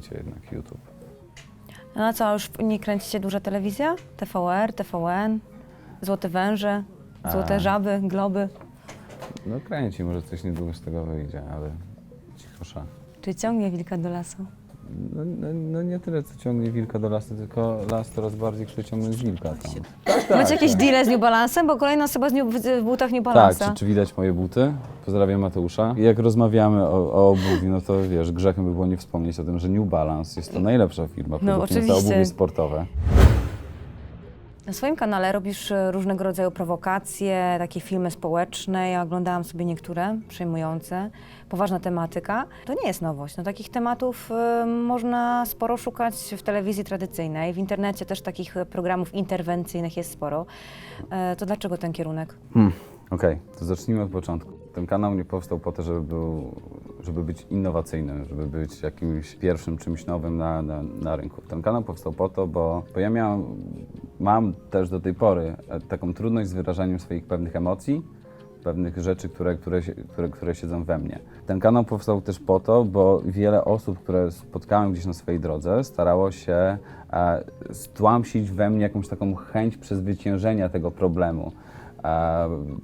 życie jednak YouTube. No a co, już nie kręcicie duża telewizja? TVR, TVN, Złote Węże, Złote A. Żaby, Globy. No kręci, może coś niedługo z tego wyjdzie, ale cichosza. Czy ciągnie wilka do lasu? No, no, no nie tyle, co ciągnie wilka do lasu, tylko las coraz bardziej chce ciągnąć wilka tam. Tak, Macie jakieś deale z New Balancem? Bo kolejna osoba z New, w butach New Tak, Balance'a. czy, czy widać moje buty? Pozdrawiam Mateusza. I Jak rozmawiamy o, o obuwiu, no to wiesz, grzechem by było nie wspomnieć o tym, że New Balance jest to najlepsza firma produkująca No, oczywiście. obuwie sportowe. Na swoim kanale robisz e, różnego rodzaju prowokacje, takie filmy społeczne. Ja oglądałam sobie niektóre, przejmujące. Poważna tematyka. To nie jest nowość. No, takich tematów e, można sporo szukać w telewizji tradycyjnej. W internecie też takich e, programów interwencyjnych jest sporo. E, to dlaczego ten kierunek? Hmm, Okej, to zacznijmy od początku. Ten kanał nie powstał po to, żeby, był, żeby być innowacyjnym, żeby być jakimś pierwszym czymś nowym na, na, na rynku. Ten kanał powstał po to, bo, bo ja miałam, mam też do tej pory e, taką trudność z wyrażaniem swoich pewnych emocji, pewnych rzeczy, które, które, które, które siedzą we mnie. Ten kanał powstał też po to, bo wiele osób, które spotkałem gdzieś na swojej drodze, starało się e, stłamsić we mnie jakąś taką chęć przezwyciężenia tego problemu.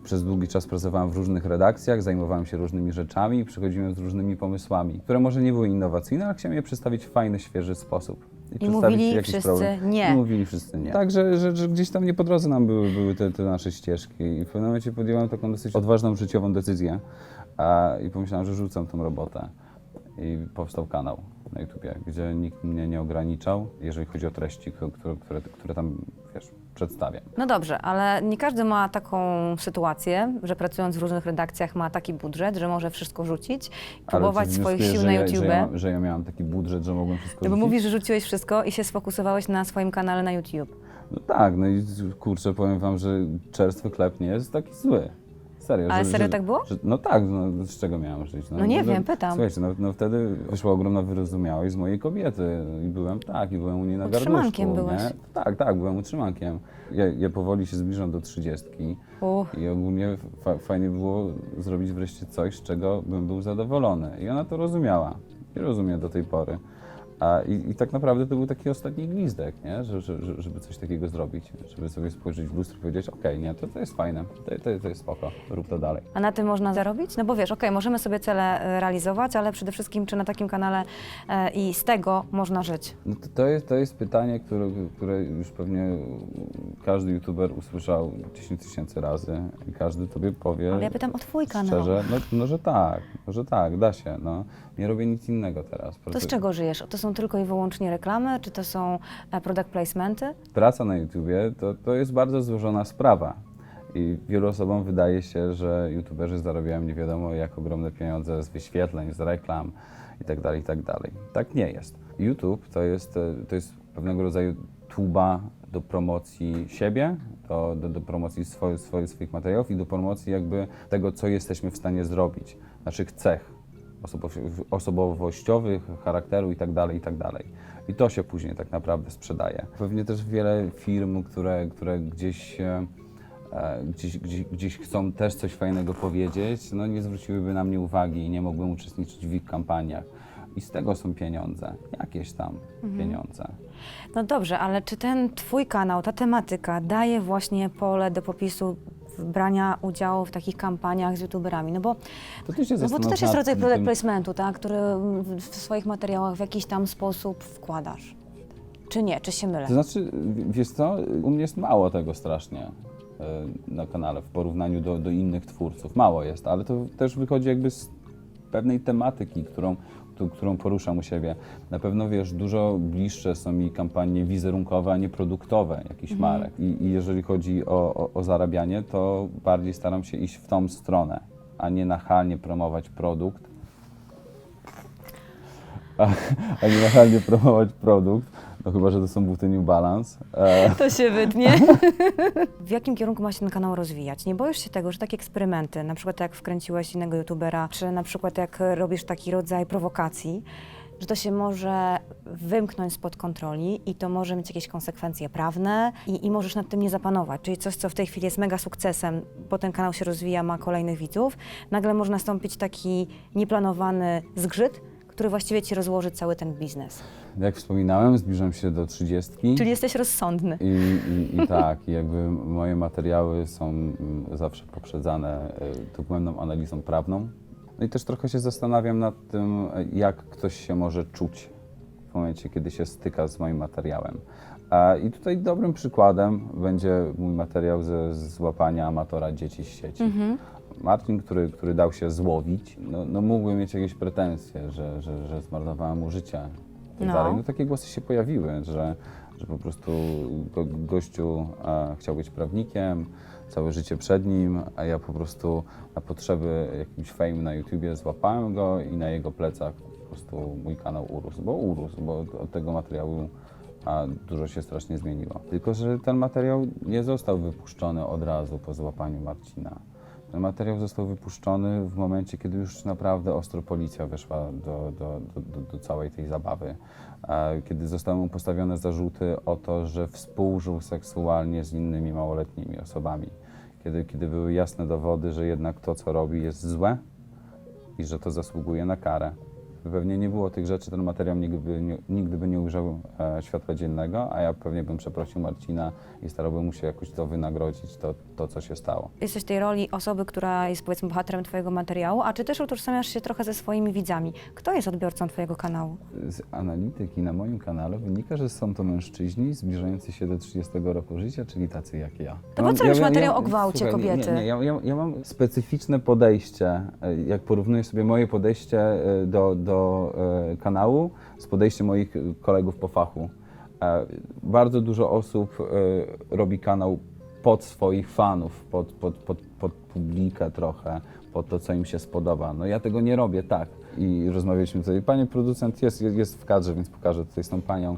Przez długi czas pracowałem w różnych redakcjach, zajmowałem się różnymi rzeczami i przychodziłem z różnymi pomysłami, które może nie były innowacyjne, ale chciałem je przedstawić w fajny, świeży sposób. przedstawić mówili jakiś wszyscy nie. I mówili wszyscy nie. Tak, że, że, że gdzieś tam nie po drodze nam były, były te, te nasze ścieżki i w pewnym momencie podjąłem taką dosyć odważną życiową decyzję a, i pomyślałem, że rzucam tą robotę. I powstał kanał na YouTubie, gdzie nikt mnie nie ograniczał, jeżeli chodzi o treści, które, które, które tam, wiesz, przedstawiam. No dobrze, ale nie każdy ma taką sytuację, że pracując w różnych redakcjach ma taki budżet, że może wszystko rzucić, próbować ty swoich wnioskujesz, sił na ja, YouTube. Że ja, że ja miałam taki budżet, że mogłem wszystko No bo rzucić? mówisz, że rzuciłeś wszystko i się sfokusowałeś na swoim kanale na YouTube. No tak, no i kurczę, powiem wam, że czerstwy chleb nie jest taki zły. Serio. Ale że, serio że, tak było? Że, no tak, no, z czego miałem żyć? No nie wiem, pytam. Słuchajcie, no, no wtedy wyszła ogromna wyrozumiałość z mojej kobiety i byłem, tak, i byłem u niej na Utrzymankiem garnuszku, byłeś. nie? Tak, tak, byłem utrzymankiem. Ja, ja powoli się zbliżam do trzydziestki i ogólnie fa fajnie było zrobić wreszcie coś, z czego bym był zadowolony. I ona to rozumiała i rozumie do tej pory. A, i, I tak naprawdę to był taki ostatni gwizdek, nie? Że, że, że- żeby coś takiego zrobić, żeby sobie spojrzeć w lustro i powiedzieć, okej, nie, to, to jest fajne, to, to, to jest spoko, rób to dalej. A na tym można zarobić? No bo wiesz, okej, możemy sobie cele e, realizować, ale przede wszystkim czy na takim kanale e, i z tego można żyć? No to, to, jest, to jest pytanie, które, które już pewnie każdy youtuber usłyszał 10 tysięcy razy i każdy tobie powie Ale ja pytam o twój kanał. szczerze, no, no że tak, no, że tak, da się, no. Nie robię nic innego teraz. To z czego żyjesz? To są tylko i wyłącznie reklamy, czy to są e, product placementy? praca na YouTubie to, to jest bardzo złożona sprawa. I wielu osobom wydaje się, że YouTuberzy zarabiają nie wiadomo jak ogromne pieniądze z wyświetleń, z reklam itd. itd. Tak nie jest. YouTube to jest, e, to jest pewnego rodzaju tuba do promocji siebie, do, do, do promocji swoich, swoich, swoich materiałów i do promocji jakby tego, co jesteśmy w stanie zrobić, naszych cech osobowościowych, charakteru i tak dalej, i tak. I to się później tak naprawdę sprzedaje. Pewnie też wiele firm, które, które gdzieś, e, gdzieś, gdzieś, gdzieś chcą też coś fajnego powiedzieć, no nie zwróciłyby na mnie uwagi i nie mogłem uczestniczyć w ich kampaniach. I z tego są pieniądze, jakieś tam pieniądze. No dobrze, ale czy ten twój kanał, ta tematyka daje właśnie pole do popisu brania udziału w takich kampaniach z youtuberami? No bo, To ty się no bo to też jest rodzaj product placementu, tak, który w swoich materiałach w jakiś tam sposób wkładasz. Czy nie? Czy się mylę? To znaczy, wiesz co, u mnie jest mało tego strasznie e, na kanale w porównaniu do, do innych twórców. Mało jest, ale to też wychodzi jakby z pewnej tematyki, którą, któ- którą poruszam u siebie. Na pewno, wiesz, dużo bliższe są mi kampanie wizerunkowe, a nie produktowe jakichś marek. I, I jeżeli chodzi o, o, o zarabianie, to bardziej staram się iść w tą stronę, a nie nachalnie promować produkt, a, a nie nachalnie promować produkt, no chyba, że to są buty New Balance. E, To się wytnie. w jakim kierunku ma się ten kanał rozwijać? Nie boisz się tego, że takie eksperymenty, na przykład jak wkręciłeś innego youtubera, czy na przykład jak robisz taki rodzaj prowokacji, że to się może wymknąć spod kontroli i to może mieć jakieś konsekwencje prawne i, i możesz nad tym nie zapanować. Czyli coś, co w tej chwili jest mega sukcesem, bo ten kanał się rozwija, ma kolejnych widzów, nagle może nastąpić taki nieplanowany zgrzyt, który właściwie ci rozłoży cały ten biznes. Jak wspominałem, zbliżam się do trzydziestki. Czyli jesteś rozsądny. I, i, I tak, i jakby moje materiały są mm, zawsze poprzedzane y, dogłębną analizą prawną. No i też trochę się zastanawiam nad tym, jak ktoś się może czuć w momencie, kiedy się styka z moim materiałem. A, I tutaj dobrym przykładem będzie mój materiał ze złapania amatora dzieci z sieci. Marcin, który, który dał się złowić, no, no mógłby mieć jakieś pretensje, że, że, że zmarnowałem mu życie. i Tak No. dalej. no takie głosy się pojawiły, że, że po prostu go, gościu e, chciał być prawnikiem, całe życie przed nim, a ja po prostu na potrzeby jakimś fame na YouTubie złapałem go i na jego plecach po prostu mój kanał urósł, bo urósł, bo od tego materiału a dużo się strasznie zmieniło. Tylko, że ten materiał nie został wypuszczony od razu po złapaniu Marcina. Materiał został wypuszczony w momencie, kiedy już naprawdę ostro policja weszła do, do, do, do, do całej tej zabawy. E, Kiedy zostały mu postawione zarzuty o to, że współżył seksualnie z innymi małoletnimi osobami. Kiedy, kiedy były jasne dowody, że jednak to, co robi, jest złe i że to zasługuje na karę. Pewnie nie było tych rzeczy, ten materiał nigdy by nie, nigdy by nie ujrzał e, światła dziennego, a ja pewnie bym przeprosił Marcina i starałbym mu się jakoś to wynagrodzić, to, to co się stało. Jesteś w tej roli osoby, która jest powiedzmy bohaterem twojego materiału, a czy też utożsamiasz się trochę ze swoimi widzami? Kto jest odbiorcą twojego kanału? Z analityki na moim kanale wynika, że są to mężczyźni zbliżający się do 30 roku życia, czyli tacy jak ja. To po co robisz materiał o gwałcie słuchaj, kobiety? Nie, nie, ja, ja, ja mam specyficzne podejście, e, jak porównuję sobie moje podejście e, do, do e, kanału z podejściem moich kolegów po fachu. E, Bardzo dużo osób e, robi kanał pod swoich fanów, pod, pod, pod, pod publikę trochę, pod to, co im się spodoba. No ja tego nie robię tak. I rozmawialiśmy tutaj, panie producent jest, jest w kadrze, więc pokażę tutaj z tą panią.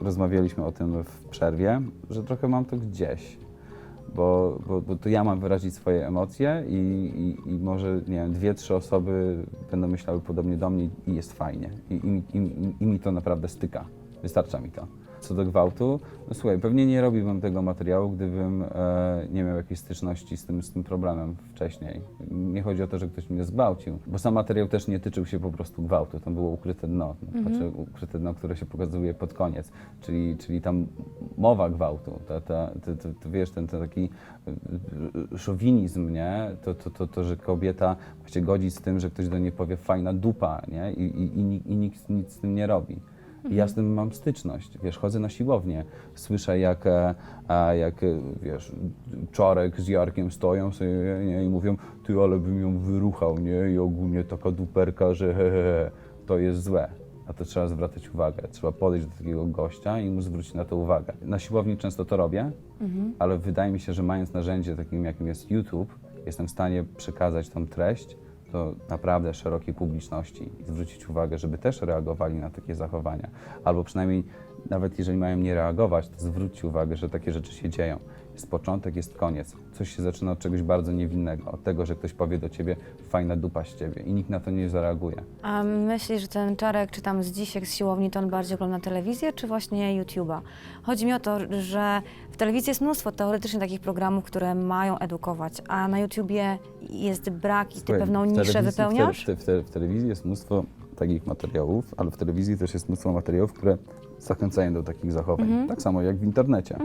Rozmawialiśmy o tym w przerwie, że trochę mam to gdzieś. Bo, bo, bo to ja mam wyrazić swoje emocje i, i, i może, nie wiem, dwie, trzy osoby będą myślały podobnie do mnie i jest fajnie. I, i, i, i- mi to naprawdę styka. Wystarcza mi to. Co do gwałtu, no słuchaj, pewnie nie robiłbym tego materiału, gdybym e, nie miał jakiejś styczności z tym, z tym problemem wcześniej. Nie chodzi o to, że ktoś mnie zgwałcił, bo sam materiał też nie tyczył się po prostu gwałtu, tam było ukryte dno, znaczy ukryte dno, które się pokazuje pod koniec, czyli, czyli tam mowa gwałtu, ta, ta, ta, ta, wiesz, ten, ten taki e, szowinizm, nie? To, to, to, to, że kobieta ma się godzić z tym, że ktoś do niej powie fajna dupa, nie? I, i, i, i nikt nic z tym nie robi. I ja z tym mam styczność, wiesz, chodzę na siłownię, słyszę jak, e, jak e, wiesz, Czarek z Jarkiem stoją sobie nie, i mówią, ty ale bym ją wyruchał, nie, i ogólnie taka duperka, że he, he, he, to jest złe. A to trzeba zwracać uwagę, trzeba podejść do takiego gościa i mu zwrócić na to uwagę. Na siłowni często to robię, ale wydaje mi się, że mając narzędzie takim, jakim jest YouTube, jestem w stanie przekazać tą treść do naprawdę szerokiej publiczności i zwrócić uwagę, żeby też reagowali na takie zachowania. Albo przynajmniej, nawet jeżeli mają nie reagować, to zwróćcie uwagę, że takie rzeczy się dzieją. Jest początek, jest koniec. Coś się zaczyna od czegoś bardzo niewinnego, od tego, że ktoś powie do ciebie fajna dupa z ciebie i nikt na to nie zareaguje. A myślisz, że ten Czarek, czy tam z dzisiek z siłowni, to on bardziej ogląda telewizję, czy właśnie YouTube'a? Chodzi mi o to, że w telewizji jest mnóstwo teoretycznie takich programów, które mają edukować, a na YouTubie jest brak i ty Słuchaj, pewną w niszę telewizji- wypełniasz? W, te, w, te, w telewizji jest mnóstwo takich materiałów, ale w telewizji też jest mnóstwo materiałów, które zachęcają do takich zachowań. Mhm. Tak samo jak w internecie.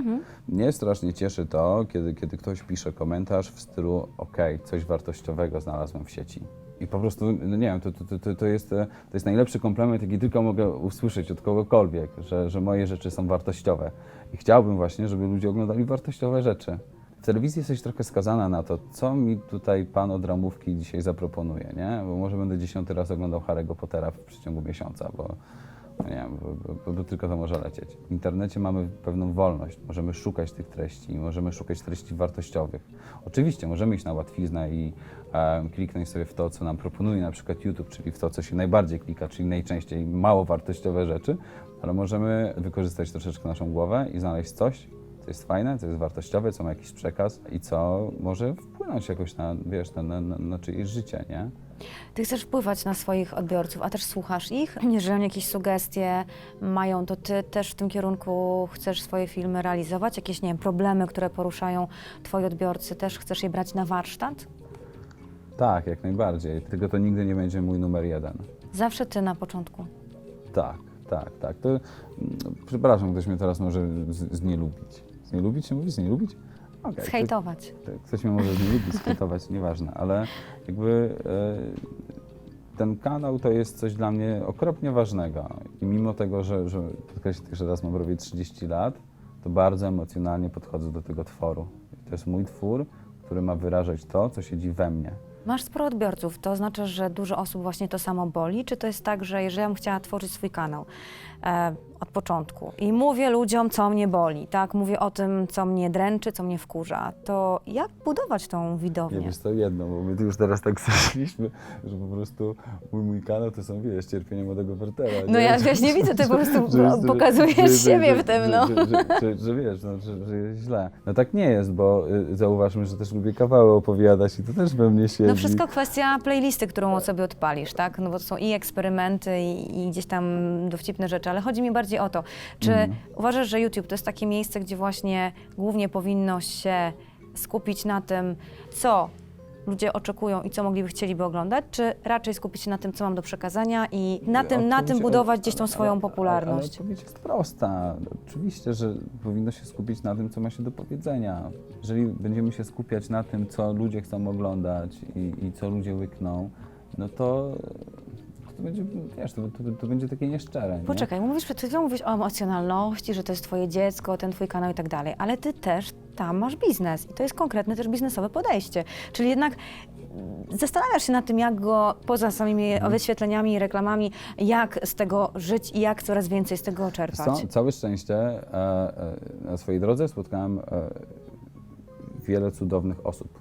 Mnie strasznie cieszy to, kiedy, kiedy ktoś pisze komentarz w stylu ok, coś wartościowego znalazłem w sieci. I po prostu, no nie wiem, to, to, to, to, jest, e, to jest najlepszy komplement, jaki tylko mogę usłyszeć od kogokolwiek, że, że moje rzeczy są wartościowe. I chciałbym właśnie, żeby ludzie oglądali wartościowe rzeczy. W telewizji jesteś trochę skazana na to, co mi tutaj pan od ramówki dzisiaj zaproponuje, nie? Bo może będę dziesiąty raz oglądał Harry'ego Pottera w przeciągu miesiąca, bo nie wiem, bo, bo, bo tylko to może lecieć. W internecie mamy pewną wolność, możemy szukać tych treści, możemy szukać treści wartościowych. Oczywiście możemy iść na łatwiznę i e, kliknąć sobie w to, co nam proponuje na przykład YouTube, czyli w to, co się najbardziej klika, czyli najczęściej mało wartościowe rzeczy, ale możemy wykorzystać troszeczkę naszą głowę i znaleźć coś, co jest fajne, co jest wartościowe, co ma jakiś przekaz i co może wpłynąć jakoś na, wiesz, na, na, na, na czyjeś życie, nie? Ty chcesz wpływać na swoich odbiorców, a też słuchasz ich? Jeżeli oni jakieś sugestie mają, to ty też w tym kierunku chcesz swoje filmy realizować? Jakieś, nie wiem, problemy, które poruszają twoi odbiorcy, też chcesz je brać na warsztat? Tak, jak najbardziej. Tylko to nigdy nie będzie mój numer jeden. Zawsze ty na początku. Tak, tak, tak. To, mm, przepraszam, ktoś mnie teraz może z, znielubić. Znielubić się mówi? Znielubić? Okej, to- Zhejtować. to Ktoś mnie może znielubić, skrytować, nieważne, ale jakby e, ten kanał to jest coś dla mnie okropnie ważnego. I mimo tego, że, że podkreślę jeszcze raz, mam prawie 30 lat, to bardzo emocjonalnie podchodzę do tego tworu. To jest mój twór, który ma wyrażać to, co siedzi we mnie. Masz sporo odbiorców, to znaczy, że dużo osób właśnie to samo boli? Czy to jest tak, że jeżeli ja bym chciała tworzyć swój kanał e, od początku i mówię ludziom, co mnie boli, tak? Mówię o tym, co mnie dręczy, co mnie wkurza, to jak budować tą Nie widownię? wiesz, to jedno, bo my tu już teraz tak zeszliśmy, że po prostu mój, mój kanał to są, wiesz, cierpienie młodego Wertera. No ja też nie widzę, ty po prostu pokazujesz siebie w tym, no. Że, wiesz, no, że, jest źle. No tak nie jest, bo y, zauważmy, że też lubię kawały opowiadać i to też we mnie siedzi. No wszystko kwestia playlisty, którą sobie odpalisz, tak? No bo to są i eksperymenty, i, i gdzieś tam dowcipne rzeczy, ale chodzi mi bardziej o to, czy Mhm. uważasz, że YouTube to jest takie miejsce, gdzie właśnie głównie powinno się skupić na tym, co ludzie oczekują i co mogliby chcieliby oglądać, czy raczej skupić się na tym, co mam do przekazania i na tym, na tym budować gdzieś tą ale- swoją ale- popularność? Ale odpowiedź jest prosta. Oczywiście, że powinno się skupić na tym, co ma się do powiedzenia. Jeżeli będziemy się skupiać na tym, co ludzie chcą oglądać i, i co ludzie łykną, no to to będzie, wiesz, to, to, to będzie takie nieszczere. Nie? Poczekaj, mówisz, przed chwilą mówisz o emocjonalności, że to jest twoje dziecko, ten twój kanał i tak dalej, ale ty też tam masz biznes i to jest konkretne też biznesowe podejście. Czyli jednak zastanawiasz się nad tym, jak go poza samymi Mhm. wyświetleniami i reklamami, jak z tego żyć i jak coraz więcej z tego czerpać. Co, całe szczęście e, e, na swojej drodze spotkałem e, wiele cudownych osób.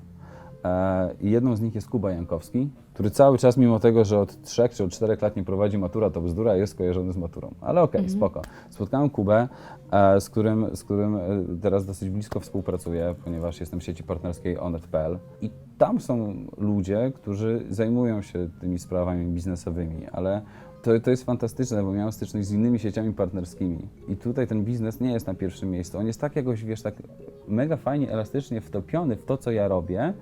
E, I jedną z nich jest Kuba Jankowski, który cały czas, mimo tego, że od trzech czy od czterech lat nie prowadzi matura, to bzdura, jest kojarzony z maturą. Ale okej, spoko. Spotkałem Kubę, e, z którym, z którym e, teraz dosyć blisko współpracuję, ponieważ jestem w sieci partnerskiej Onet.pl. I tam są ludzie, którzy zajmują się tymi sprawami biznesowymi, ale to, to jest fantastyczne, bo miałem styczność z innymi sieciami partnerskimi. I tutaj ten biznes nie jest na pierwszym miejscu. On jest tak jakoś, wiesz, tak mega fajnie, elastycznie wtopiony w to, co ja robię,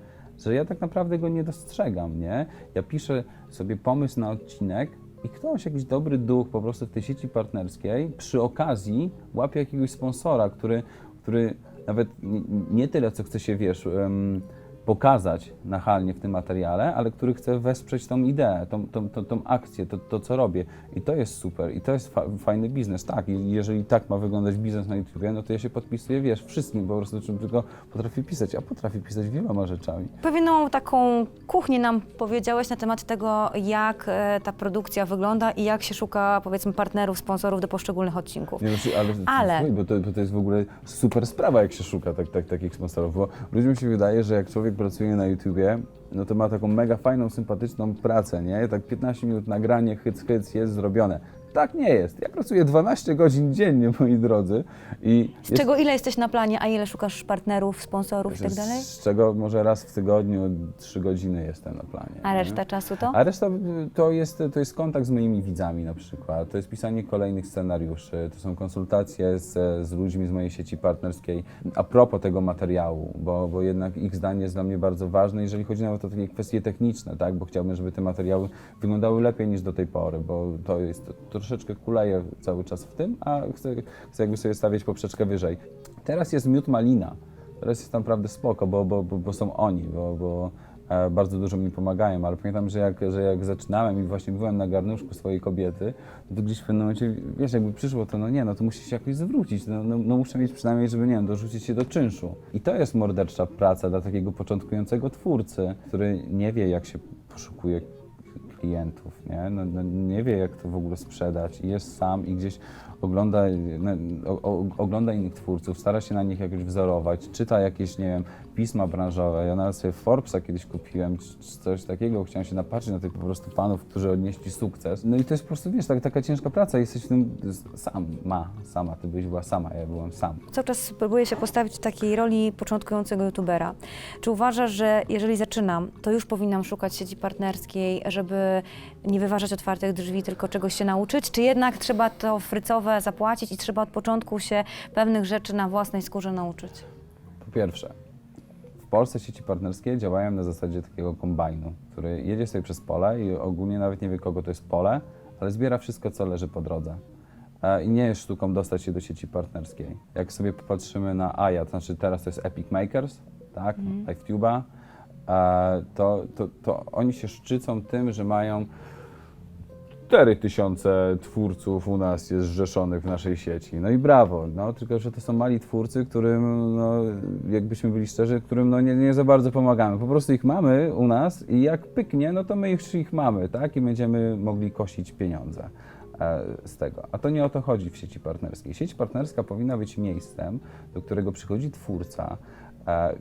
że ja tak naprawdę go nie dostrzegam, nie? Ja piszę sobie pomysł na odcinek i ktoś, jakiś dobry duch po prostu w tej sieci partnerskiej przy okazji łapie jakiegoś sponsora, który, który nawet nie, tyle, co chce się, wiesz, em, pokazać nachalnie w tym materiale, ale który chce wesprzeć tą ideę, tą, tą, tą, tą akcję, to, to, co robię. I to jest super, i to jest fa fajny biznes, tak. I jeżeli tak ma wyglądać biznes na YouTubie, no to ja się podpisuję, wiesz, wszystkim po prostu, czym tylko potrafię pisać, a potrafię pisać wieloma rzeczami. Pewną taką kuchnię nam powiedziałeś na temat tego, jak e, ta produkcja wygląda i jak się szuka, powiedzmy, partnerów, sponsorów do poszczególnych odcinków. Nie, znaczy, ale, Ale- Słuchaj, bo, to, bo to jest w ogóle super sprawa, jak się szuka tak, tak, takich sponsorów, bo ludziom się wydaje, że jak człowiek pracuje na YouTubie, no to ma taką mega fajną, sympatyczną pracę, nie? Tak 15 minut nagranie, hyc, hyc, jest zrobione. Tak nie jest. Ja pracuję 12 godzin dziennie, moi drodzy. I Z czego ile jesteś na planie, a ile szukasz partnerów, sponsorów i tak dalej? Z czego może raz w tygodniu 3 godziny jestem na planie. A nie? reszta czasu to? A reszta to jest, to jest kontakt z moimi widzami na przykład, to jest pisanie kolejnych scenariuszy, to są konsultacje z, z ludźmi z mojej sieci partnerskiej a propos tego materiału, bo, bo jednak ich zdanie jest dla mnie bardzo ważne, jeżeli chodzi nawet o takie kwestie techniczne, tak? bo chciałbym, żeby te materiały wyglądały lepiej niż do tej pory, bo to jest to, troszeczkę kuleje cały czas w tym, a chcę, chcę jakby sobie stawiać poprzeczkę wyżej. Teraz jest miód malina, teraz jest naprawdę spoko, bo, bo, bo, bo są oni, bo, bo e, bardzo dużo mi pomagają, ale pamiętam, że jak, że jak zaczynałem i właśnie byłem na garnuszku swojej kobiety, to gdzieś w pewnym momencie, wiesz, jakby przyszło to, no nie, no to musi się jakoś zwrócić, no, no, no muszę mieć przynajmniej, żeby, nie wiem, dorzucić się do czynszu. I to jest mordercza praca dla takiego początkującego twórcy, który nie wie, jak się poszukuje klientów, nie? No, no, nie wie, jak to w ogóle sprzedać i jest sam i gdzieś ogląda, no, ogląda innych twórców, stara się na nich jakoś wzorować, czyta jakieś, nie wiem, pisma branżowe. Ja nawet sobie Forbesa kiedyś kupiłem, coś takiego, chciałem się napatrzeć na tych po prostu panów, którzy odnieśli sukces. No i to jest po prostu, wiesz, tak, taka ciężka praca, jesteś w tym sam, ma, sama, ty byś była sama, ja byłem sam. Cały czas próbuję się postawić w takiej roli początkującego youtubera. Czy uważasz, że jeżeli zaczynam, to już powinnam szukać sieci partnerskiej, żeby nie wyważać otwartych drzwi, tylko czegoś się nauczyć? Czy jednak trzeba to frycowe zapłacić i trzeba od początku się pewnych rzeczy na własnej skórze nauczyć? Po pierwsze, w Polsce sieci partnerskie działają na zasadzie takiego kombajnu, który jedzie sobie przez pole i ogólnie nawet nie wie, kogo to jest pole, ale zbiera wszystko, co leży po drodze. E, I nie jest sztuką dostać się do sieci partnerskiej. Jak sobie popatrzymy na AJA, to znaczy teraz to jest Epic Makers, tak, LiveTube'a, e, to, to, to oni się szczycą tym, że mają 4000 twórców u nas jest zrzeszonych w naszej sieci. No i brawo, no, tylko że to są mali twórcy, którym, no, jakbyśmy byli szczerzy, którym no, nie, nie za bardzo pomagamy. Po prostu ich mamy u nas i jak pyknie, no to my już ich mamy, tak? I będziemy mogli kosić pieniądze e, z tego. A to nie o to chodzi w sieci partnerskiej. Sieć partnerska powinna być miejscem, do którego przychodzi twórca,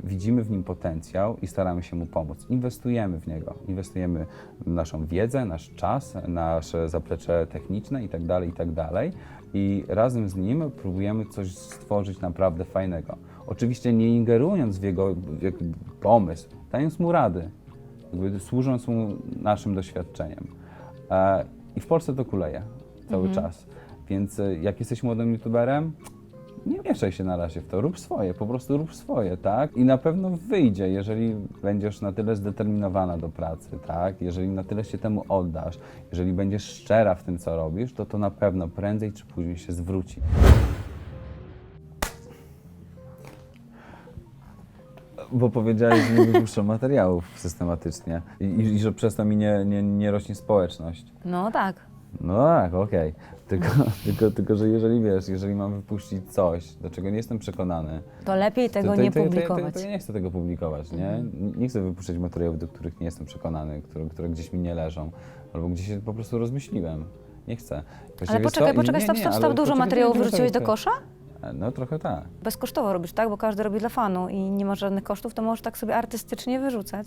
widzimy w nim potencjał i staramy się mu pomóc. Inwestujemy w niego. Inwestujemy w naszą wiedzę, nasz czas, nasze zaplecze techniczne itd., itd. I razem z nim próbujemy coś stworzyć naprawdę fajnego. Oczywiście nie ingerując w jego pomysł, dając mu rady, służąc mu naszym doświadczeniem. E, I w Polsce to kuleje cały czas. Więc e, jak jesteś młodym youtuberem, nie mieszaj się na razie w to, rób swoje, po prostu rób swoje, tak? I na pewno wyjdzie, jeżeli będziesz na tyle zdeterminowana do pracy, tak? Jeżeli na tyle się temu oddasz, jeżeli będziesz szczera w tym, co robisz, to to na pewno prędzej czy później się zwróci. Bo powiedziałeś, że nie wypuszczam materiałów systematycznie i, i, i że przez to mi nie, nie, nie rośnie społeczność. No tak. No tak, okej. Tylko, tylko, tylko, że jeżeli wiesz, jeżeli mam wypuścić coś, do czego nie jestem przekonany, To lepiej tego to, to, nie to, to, publikować. Mhm. To, to, ja nie chcę tego publikować, nie? Nie chcę wypuszczać materiałów, do których nie jestem przekonany, które, które gdzieś mi nie leżą, albo gdzieś się po prostu rozmyśliłem. Nie chcę. Właściwie Ale poczekaj, co? poczekaj, Nie, stop, nie, stop, ale stop. Dużo poczekaj, materiałów poczekaj, wyrzuciłeś do kosza? No trochę tak. Bezkosztowo robisz, tak? Bo każdy robi dla fanu i nie ma żadnych kosztów, to możesz tak sobie artystycznie wyrzucać.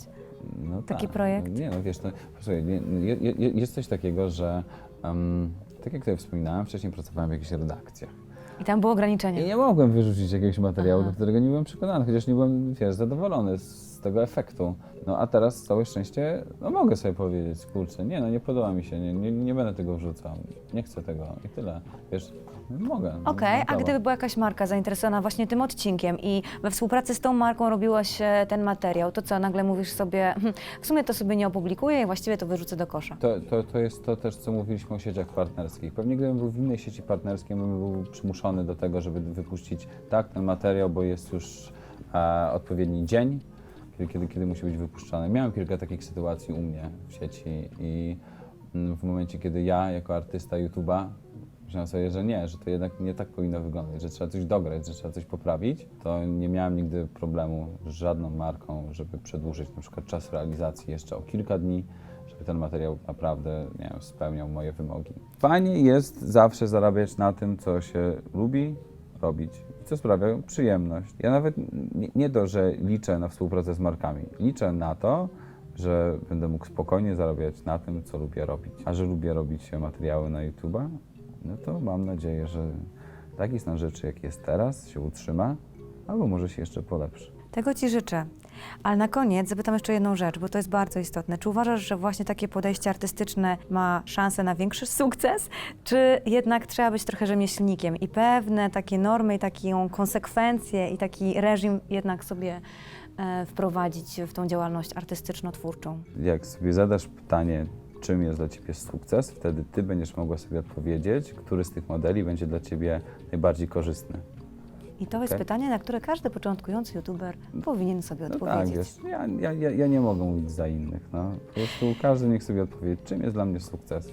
No Taki tak. projekt. Nie no wiesz, to, posłuchaj, nie, je, je, jest coś takiego, że um, tak jak tutaj wspominałem, wcześniej pracowałem w jakichś redakcjach. I tam było I ograniczenie. nie mogłem wyrzucić jakiegoś materiału, Aha. do którego nie byłem przekonany, chociaż nie byłem wiesz, zadowolony z tego efektu. No a teraz całe szczęście, no mogę sobie powiedzieć, kurczę, nie no nie podoba mi się, nie, nie, nie będę tego wrzucał, nie chcę tego i tyle. Wiesz, mogę. no, Okej, a gdyby była jakaś marka zainteresowana właśnie tym odcinkiem i we współpracy z tą marką robiłaś e, ten materiał, to co, nagle mówisz sobie, "Hm, w sumie to sobie nie opublikuję i właściwie to wyrzucę do kosza. To, to, to jest to też, co mówiliśmy o sieciach partnerskich. Pewnie gdybym był w innej sieci partnerskiej, bym był przymuszony do tego, żeby wypuścić tak ten materiał, bo jest już e, odpowiedni dzień, kiedy, kiedy, musi być wypuszczany. Miałem kilka takich sytuacji u mnie w sieci i mm, w momencie, kiedy ja jako artysta YouTube'a myślałem sobie, że nie, że to jednak nie tak powinno wyglądać, że trzeba coś dograć, że trzeba coś poprawić, to nie miałem nigdy problemu z żadną marką, żeby przedłużyć na przykład czas realizacji jeszcze o kilka dni, żeby ten materiał naprawdę nie wiem, spełniał moje wymogi. Fajnie jest zawsze zarabiać na tym, co się lubi robić co sprawia przyjemność. Ja nawet nie, to, że liczę na współpracę z markami, liczę na to, że będę mógł spokojnie zarabiać na tym, co lubię robić. A że lubię robić materiały na YouTube'a, no to mam nadzieję, że taki stan rzeczy, jaki jest teraz, się utrzyma, albo może się jeszcze polepszy. Tego Ci życzę. Ale na koniec zapytam jeszcze jedną rzecz, bo to jest bardzo istotne. Czy uważasz, że właśnie takie podejście artystyczne ma szansę na większy sukces, czy jednak trzeba być trochę rzemieślnikiem i pewne takie normy i taką konsekwencję i taki reżim jednak sobie e, wprowadzić w tą działalność artystyczno-twórczą? Jak sobie zadasz pytanie, czym jest dla Ciebie sukces, wtedy Ty będziesz mogła sobie odpowiedzieć, który z tych modeli będzie dla Ciebie najbardziej korzystny. I to jest pytanie, na które każdy początkujący youtuber powinien sobie No odpowiedzieć. tak, wiesz, ja, ja, ja, ja nie mogę mówić za innych, no. Po prostu każdy niech sobie odpowie, czym jest dla mnie sukces.